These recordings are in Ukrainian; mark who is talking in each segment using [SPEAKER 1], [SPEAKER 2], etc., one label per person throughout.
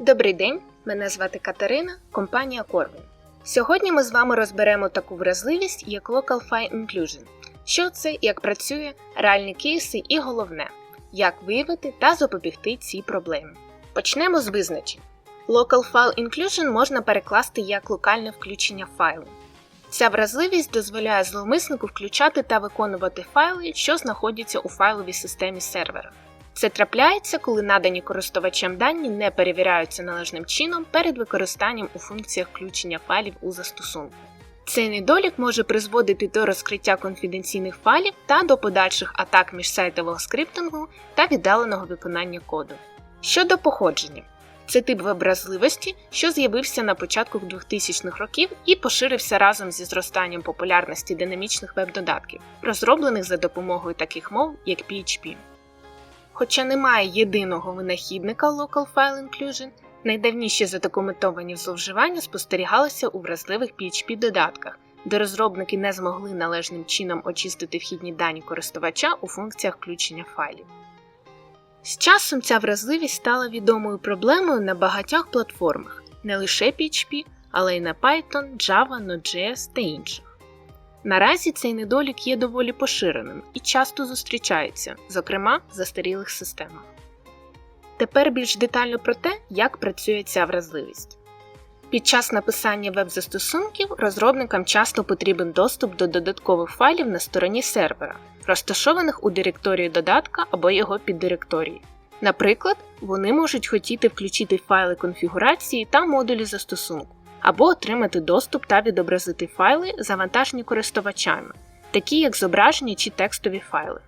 [SPEAKER 1] Добрий день, мене звати Катерина, компанія Corvin. Сьогодні ми з вами розберемо таку вразливість, як Local File Inclusion. Що це, як працює, реальні кейси і головне, як виявити та запобігти цій проблемі. Почнемо з визначень. Local File Inclusion можна перекласти як локальне включення файлу. Ця вразливість дозволяє зловмиснику включати та виконувати файли, що знаходяться у файловій системі сервера. Це трапляється, коли надані користувачем дані не перевіряються належним чином перед використанням у функціях включення файлів у застосунку. Цей недолік може призводити до розкриття конфіденційних файлів та до подальших атак міжсайтового скриптингу та віддаленого виконання коду. Щодо походження, це тип веб-вразливості, що з'явився на початку 2000-х років і поширився разом зі зростанням популярності динамічних веб-додатків, розроблених за допомогою таких мов, як PHP. Хоча немає єдиного винахідника Local File Inclusion, найдавніші задокументовані зловживання спостерігалися у вразливих PHP-додатках, де розробники не змогли належним чином очистити вхідні дані користувача у функціях включення файлів. З часом ця вразливість стала відомою проблемою на багатьох платформах, не лише PHP, але й на Python, Java, Node.js та інших. Наразі цей недолік є доволі поширеним і часто зустрічається, зокрема в застарілих системах. Тепер більш детально про те, як працює ця вразливість. Під час написання веб-застосунків розробникам часто потрібен доступ до додаткових файлів на стороні сервера, розташованих у директорії додатка або його піддиректорії. Наприклад, вони можуть хотіти включити файли конфігурації та модулі застосунку, або отримати доступ та відобразити файли, завантажені користувачами, такі як зображені чи текстові файли.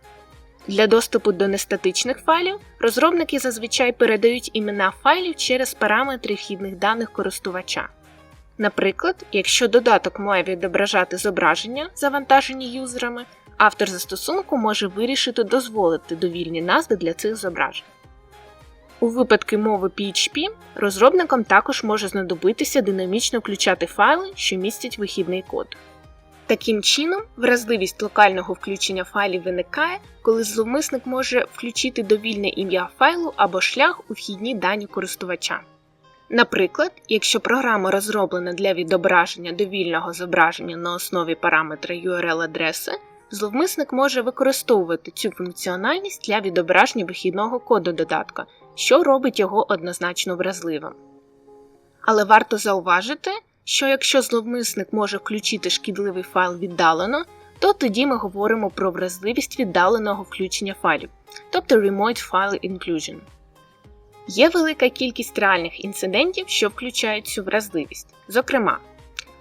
[SPEAKER 1] Для доступу до нестатичних файлів розробники зазвичай передають імена файлів через параметри вхідних даних користувача. Наприклад, якщо додаток має відображати зображення, завантажені юзерами, автор застосунку може вирішити дозволити довільні назви для цих зображень. У випадку мови PHP розробникам також може знадобитися динамічно включати файли, що містять вихідний код. Таким чином, вразливість локального включення файлів виникає, коли зловмисник може включити довільне ім'я файлу або шлях у вхідні дані користувача. Наприклад, якщо програма розроблена для відображення довільного зображення на основі параметра URL-адреси, зловмисник може використовувати цю функціональність для відображення вихідного коду додатка, що робить його однозначно вразливим. Але варто зауважити, що якщо зловмисник може включити шкідливий файл віддалено, то тоді ми говоримо про вразливість віддаленого включення файлів, тобто Remote File Inclusion. Є велика кількість реальних інцидентів, що включають цю вразливість. Зокрема,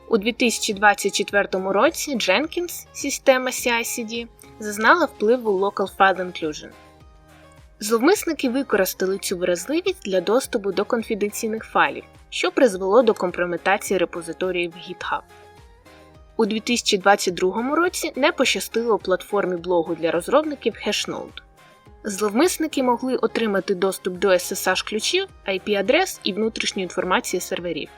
[SPEAKER 1] у 2024 році Jenkins, система CI/CD, зазнала впливу Local File Inclusion. Зловмисники використали цю вразливість для доступу до конфіденційних файлів, що призвело до компрометації репозиторіїв GitHub. У 2022 році не пощастило платформі блогу для розробників Hashnode. Зловмисники могли отримати доступ до SSH ключів, IP-адрес і внутрішньої інформації серверів.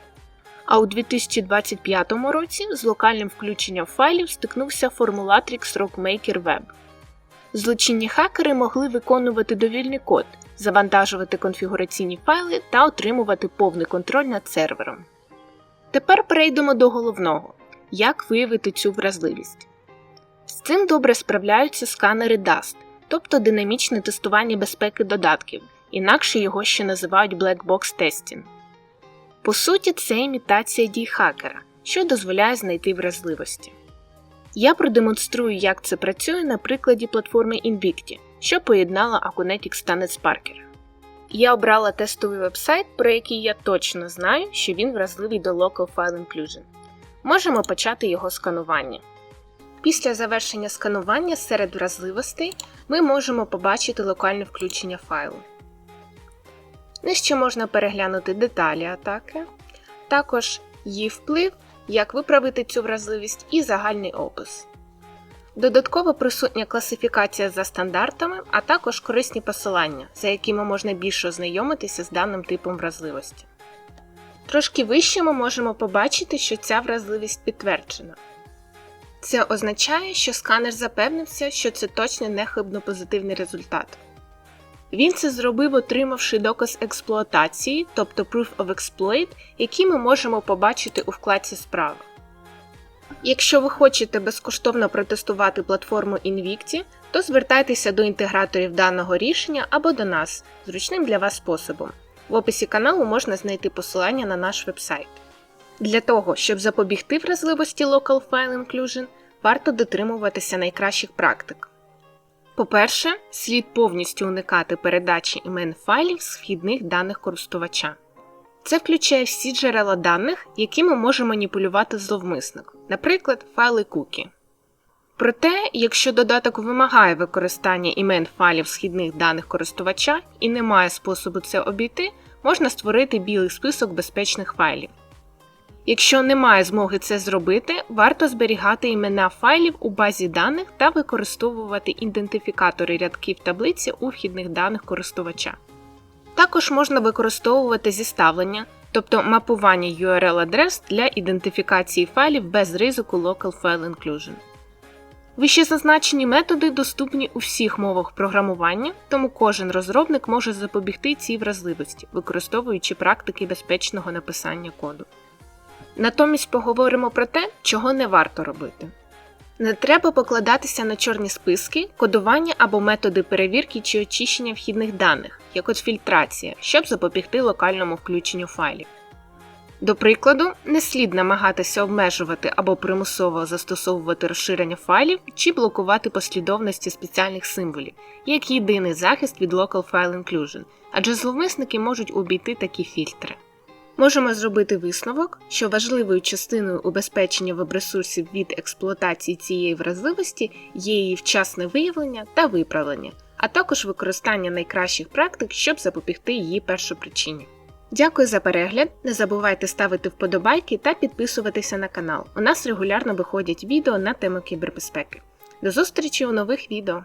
[SPEAKER 1] А у 2025 році з локальним включенням файлів стикнувся формулатрix Rockmaker Web. Злочинні хакери могли виконувати довільний код, завантажувати конфігураційні файли та отримувати повний контроль над сервером. Тепер перейдемо до головного як виявити цю вразливість. З цим добре справляються сканери DAST, тобто динамічне тестування безпеки додатків, інакше його ще називають Black Box Testing. По суті, це імітація дій хакера, що дозволяє знайти вразливості. Я продемонструю, як це працює на прикладі платформи Invicti, що поєднала Acunetics та NetSparker. Я обрала тестовий вебсайт, про який я точно знаю, що він вразливий до Local File Inclusion. Можемо почати його сканування. Після завершення сканування серед вразливостей ми можемо побачити локальне включення файлу. Нижче можна переглянути деталі атаки, також її вплив, як виправити цю вразливість і загальний опис. Додатково присутня класифікація за стандартами, а також корисні посилання, за якими можна більше ознайомитися з даним типом вразливості. Трошки вище ми можемо побачити, що ця вразливість підтверджена. Це означає, що сканер запевнився, що це точно не хибно позитивний результат. Він це зробив, отримавши доказ експлуатації, тобто Proof of Exploit, який ми можемо побачити у вкладці справа. Якщо ви хочете безкоштовно протестувати платформу Invicti, то звертайтеся до інтеграторів даного рішення або до нас зручним для вас способом. В описі каналу можна знайти посилання на наш вебсайт. Для того, щоб запобігти вразливості Local File Inclusion, варто дотримуватися найкращих практик. По-перше, слід повністю уникати передачі імен файлів з вхідних даних користувача. Це включає всі джерела даних, якими може маніпулювати зловмисник, наприклад, файли кукі. Проте, якщо додаток вимагає використання імен файлів східних даних користувача і не має способу це обійти, можна створити білий список безпечних файлів. Якщо немає змоги це зробити, варто зберігати імена файлів у базі даних та використовувати ідентифікатори рядків таблиці у вхідних даних користувача. Також можна використовувати зіставлення, тобто мапування URL-адрес для ідентифікації файлів без ризику Local File Inclusion. Вище зазначені методи доступні у всіх мовах програмування, тому кожен розробник може запобігти цій вразливості, використовуючи практики безпечного написання коду. Натомість поговоримо про те, чого не варто робити. Не треба покладатися на чорні списки, кодування або методи перевірки чи очищення вхідних даних, як от фільтрація, щоб запобігти локальному включенню файлів. До прикладу, не слід намагатися обмежувати або примусово застосовувати розширення файлів чи блокувати послідовності спеціальних символів, як єдиний захист від Local File Inclusion, адже зловмисники можуть обійти такі фільтри. Можемо зробити висновок, що важливою частиною убезпечення веб-ресурсів від експлуатації цієї вразливості є її вчасне виявлення та виправлення, а також використання найкращих практик, щоб запобігти її першопричині. Дякую за перегляд! Не забувайте ставити вподобайки та підписуватися на канал. У нас регулярно виходять відео на тему кібербезпеки. До зустрічі у нових відео!